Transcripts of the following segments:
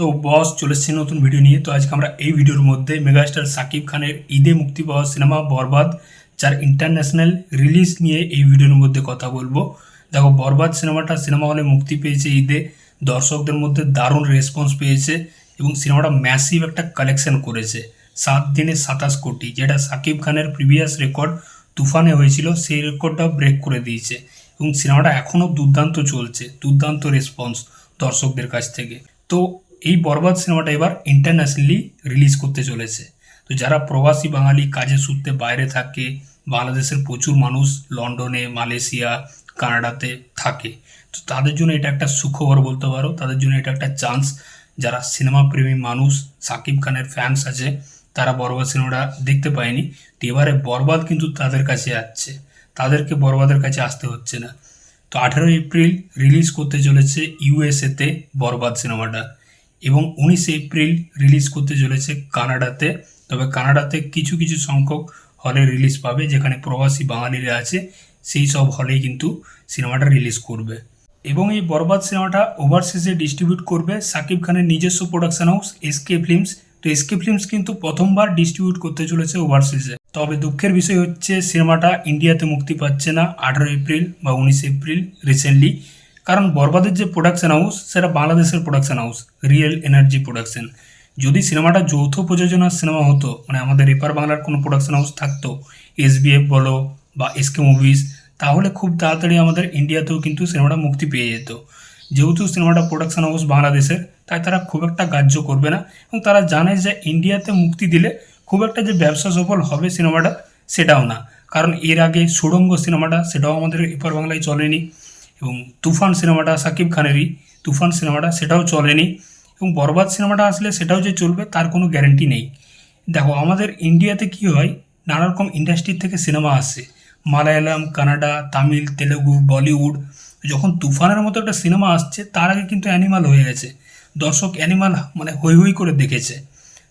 তো বস চলে এসেছি নতুন ভিডিও নিয়ে। তো আজকে আমরা এই ভিডিওর মধ্যে মেগাস্টার সাকিব খানের ঈদে মুক্তি পাওয়া সিনেমা বরবাদ, যার ইন্টারন্যাশনাল রিলিজ নিয়ে এই ভিডিওর মধ্যে কথা বলব। দেখো, বরবাদ সিনেমাটা সিনেমা হলে মুক্তি পেয়েছে ঈদে। দর্শকদের মধ্যে দারুণ রেসপন্স পেয়েছে এবং সিনেমাটা ম্যাসিভ একটা কালেকশন করেছে। সাত দিনে সাতাশ কোটি, যেটা সাকিব খানের প্রিভিয়াস রেকর্ড তুফানে হয়েছিল, সেই রেকর্ডটাও ব্রেক করে দিয়েছে। এবং সিনেমাটা এখনও দুর্দান্ত চলছে, দুর্দান্ত রেসপন্স দর্শকদের কাছ থেকে। তো এই বরবাদ সিনেমাটা এবার ইন্টারন্যাশনালি রিলিজ করতে চলেছে। তো যারা প্রবাসী বাঙালি, কাজে সূত্রে বাইরে থাকে, বাংলাদেশের প্রচুর মানুষ লন্ডনে, মালয়েশিয়া, কানাডাতে থাকে, তো তাদের জন্য এটা একটা সুখবর বলতে পারো। তাদের জন্য এটা একটা চান্স যারা সিনেমা প্রেমী মানুষ, সাকিব খানের ফ্যান্স আছে, তারা বরবাদ সিনেমাটা দেখতে পায়নি। তো এবারে বরবাদ কিন্তু তাদের কাছে আসছে। তাদেরকে বরবাদের কাছে আসতে হচ্ছে না। তো আঠেরোই এপ্রিল রিলিজ করতে চলেছে ইউএসএতে বরবাদ সিনেমাটা। এবং উনিশে এপ্রিল রিলিজ করতে চলেছে কানাডাতে। তবে কানাডাতে কিছু কিছু সংখ্যক হলে রিলিজ পাবে, যেখানে প্রবাসী বাঙালিরা আছে, সেই সব হলেই কিন্তু সিনেমাটা রিলিজ করবে। এবং এই বরবাদ সিনেমাটা ওভারসিজে ডিস্ট্রিবিউট করবে সাকিব খানের নিজস্ব প্রোডাকশন হাউস এসকে ফিল্মস তো এসকে ফিল্মস কিন্তু প্রথমবার ডিস্ট্রিবিউট করতে চলেছে ওভারসিজে তবে দুঃখের বিষয় হচ্ছে, সিনেমাটা ইন্ডিয়াতে মুক্তি পাচ্ছে না আঠারো এপ্রিল বা উনিশে এপ্রিল রিসেন্টলি কারণ বরবাদের যে প্রোডাকশন হাউস সেটা বাংলাদেশের production house real energy production যদি সিনেমাটা যৌথ প্রযোজনার সিনেমা হতো মানে আমাদের এপার বাংলার কোনো প্রোডাকশন হাউস থাকতো এসবিএফ বলো বা এসকে মুভিজ তাহলে খুব তাড়াতাড়ি আমাদের ইন্ডিয়াতেও কিন্তু সিনেমাটা মুক্তি পেয়ে যেত। যেহেতু সিনেমাটা প্রোডাকশন হাউস বাংলাদেশের, তাই তারা খুব একটা গ্রাহ্য করবে না এবং তারা জানে যে ইন্ডিয়াতে মুক্তি দিলে খুব একটা যে ব্যবসা সফল হবে সিনেমাটা, সেটাও না। কারণ এর আগে সুড়ঙ্গ সিনেমাটা, সেটাও আমাদের এপার বাংলায় চলেনি। এবং তুফান সিনেমাটা সাকিব খানেরই। তুফান সিনেমাটা সেটাও চলেনি এবং বরবাদ সিনেমাটা আসলে সেটাও যে চলবে তার কোনো গ্যারেন্টি নেই। দেখো, আমাদের ইন্ডিয়াতে কি হয় নানা রকম ইন্ডাস্ট্রির থেকে সিনেমা আসে। মালায়ালাম, কানাডা, তামিল, তেলেগু, বলিউড, যখন তুফানের মতো একটা সিনেমা আসছে, তার আগে কিন্তু অ্যানিমাল হয়ে গেছে। দর্শক অ্যানিমাল মানে হই হই করে দেখেছে।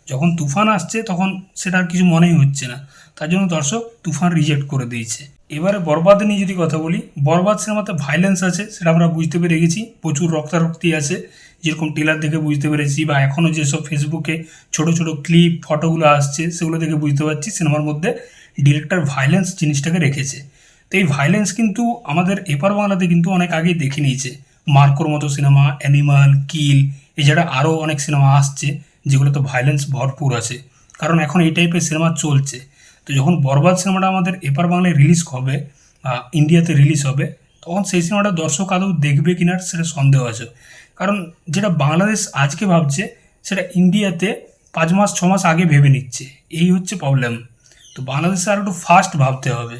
যখন তুফান আসছে তখন সেটা আর কিছু মনেই হচ্ছে না। তার জন্য দর্শক তুফান রিজেক্ট করে দিয়েছে। এবারে বরবাদ নিয়ে যদি কথা বলি, বরবাদ সিনেমাতে ভাইলেন্স আছে সেটা আমরা বুঝতে পেরে গেছি। প্রচুর রক্তারক্তি আছে। যেরকম টেলার দেখে বুঝতে পেরেছি বা এখনও যেসব ফেসবুকে ছোট ছোট ক্লিপ ফটোগুলো আসছে, সেগুলো দেখে বুঝতে পারছি সিনেমার মধ্যে ডিরেক্টর ভাইলেন্স জিনিসটাকে রেখেছে। তো এই ভাইলেন্স কিন্তু আমাদের এপার বাংলাতে কিন্তু অনেক আগেই দেখে নিয়েছে। মার্কোর মতো সিনেমা অ্যানিমাল কিল এছাড়া আরও অনেক সিনেমা আসছে। যেগুলোতে ভাইলেন্স ভরপুর আছে। কারণ এখন এই টাইপের সিনেমা চলছে। তো যখন বরবাদ সিনেমাটা আমাদের এপার বাংলায় রিলিজ হবে, বা ইন্ডিয়াতে রিলিজ হবে, তখন সেই সিনেমাটা দর্শক আদৌ দেখবে কি না সেটা সন্দেহ আছে। কারণ যেটা বাংলাদেশ আজকে ভাবছে, সেটা ইন্ডিয়াতে পাঁচ মাস, ছ মাস আগে ভেবে নিচ্ছে। এই হচ্ছে প্রবলেম তো বাংলাদেশে আর একটু ফাস্ট ভাবতে হবে।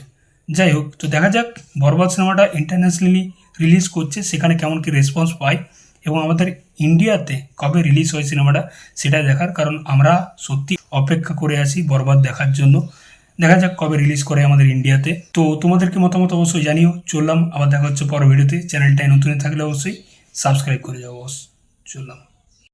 যাই হোক, তো দেখা যাক বরবাদ সিনেমাটা ইন্টারন্যাশনালি রিলিজ করছে, সেখানে কেমন কি রেসপন্স পায়, এবং আমাদের ইন্ডিয়াতে কবে রিলিজ হয় সিনেমাটা সেটা দেখার, কারণ আমরা সত্যি অপেক্ষা করে আছি বরবাদ দেখার জন্য। দেখা যাক কবে রিলিজ করে আমাদের ইন্ডিয়াতে। তো তোমাদেরকে মতামত অবশ্যই জানিও। চললাম, আবার দেখা হচ্ছে পর ভিডিওতে চ্যানেলটায় নতুন থাকলে অবশ্যই সাবস্ক্রাইব করে যাও চললাম।